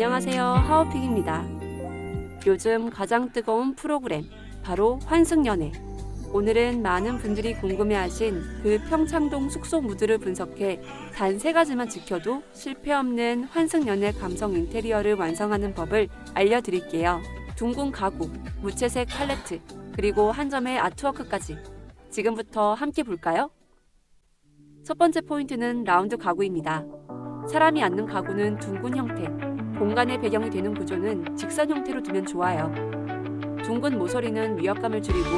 안녕하세요. 하우픽입니다. 요즘 가장 뜨거운 프로그램, 바로 환승연애. 오늘은 많은 분들이 궁금해하신 그 평창동 숙소 무드를 분석해 단 세 가지만 지켜도 실패 없는 환승연애 감성 인테리어를 완성하는 법을 알려드릴게요. 둥근 가구, 무채색 팔레트, 그리고 한 점의 아트워크까지. 지금부터 함께 볼까요? 첫 번째 포인트는 라운드 가구입니다. 사람이 앉는 가구는 둥근 형태, 공간의 배경이 되는 구조는 직선 형태로 두면 좋아요. 둥근 모서리는 위압감을 줄이고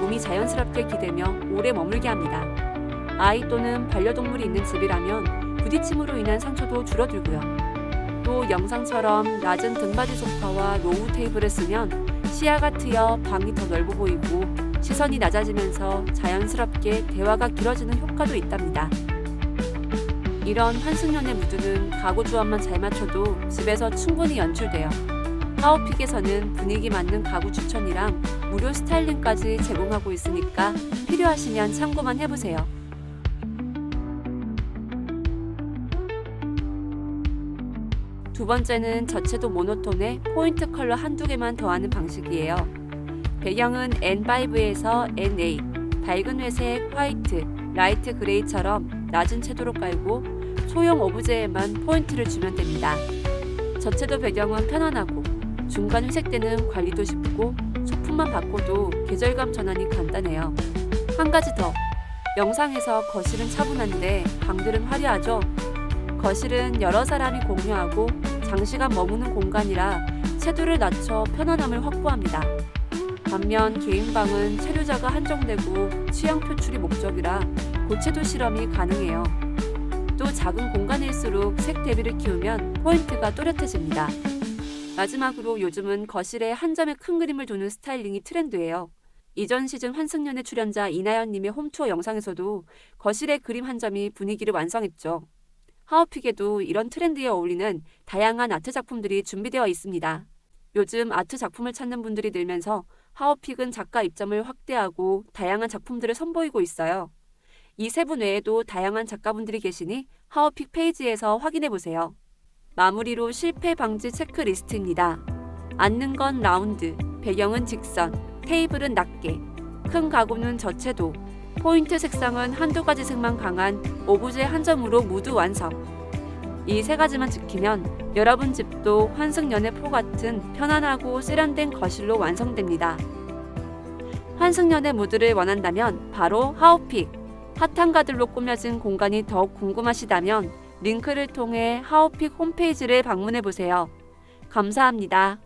몸이 자연스럽게 기대며 오래 머물게 합니다. 아이 또는 반려동물이 있는 집이라면 부딪힘으로 인한 상처도 줄어들고요. 또 영상처럼 낮은 등받이 소파와 로우 테이블을 쓰면 시야가 트여 방이 더 넓어 보이고 시선이 낮아지면서 자연스럽게 대화가 길어지는 효과도 있답니다. 이런 환승연의 무드는 가구 조합만 잘 맞춰도 집에서 충분히 연출돼요. 하우픽에서는 분위기 맞는 가구 추천이랑 무료 스타일링까지 제공하고 있으니까 필요하시면 참고만 해보세요. 두 번째는 저채도 모노톤에 포인트 컬러 한두 개만 더하는 방식이에요. 배경은 N5에서 NA, 밝은 회색, 화이트, 라이트 그레이처럼 낮은 채도로 깔고 소형 오브제에만 포인트를 주면 됩니다. 저채도 배경은 편안하고 중간 회색대는 관리도 쉽고 소품만 바꿔도 계절감 전환이 간단해요. 한 가지 더. 영상에서 거실은 차분한데 방들은 화려하죠. 거실은 여러 사람이 공유하고 장시간 머무는 공간이라 채도를 낮춰 편안함을 확보합니다. 반면 개인 방은 체류자가 한정되고 취향 표출이 목적이라 고채도 실험이 가능해요. 또 작은 공간일수록 색 대비를 키우면 포인트가 또렷해집니다. 마지막으로 요즘은 거실에 한 점의 큰 그림을 두는 스타일링이 트렌드예요. 이전 시즌 환승연의 출연자 이나연님의 홈투어 영상에서도 거실의 그림 한 점이 분위기를 완성했죠. 하우픽에도 이런 트렌드에 어울리는 다양한 아트 작품들이 준비되어 있습니다. 요즘 아트 작품을 찾는 분들이 늘면서 하우픽은 작가 입점을 확대하고 다양한 작품들을 선보이고 있어요. 이 세 분 외에도 다양한 작가분들이 계시니 하우픽 페이지에서 확인해 보세요. 마무리로 실패 방지 체크리스트입니다. 앉는 건 라운드, 배경은 직선, 테이블은 낮게, 큰 가구는 저채도, 포인트 색상은 한두 가지 색만 강한 오브제 한 점으로 무드 완성. 이 세 가지만 지키면 여러분 집도 환승연애 포 같은 편안하고 세련된 거실로 완성됩니다. 환승연애 무드를 원한다면 바로 하우픽. 핫한 가들로 꾸며진 공간이 더욱 궁금하시다면 링크를 통해 하우픽 홈페이지를 방문해 보세요. 감사합니다.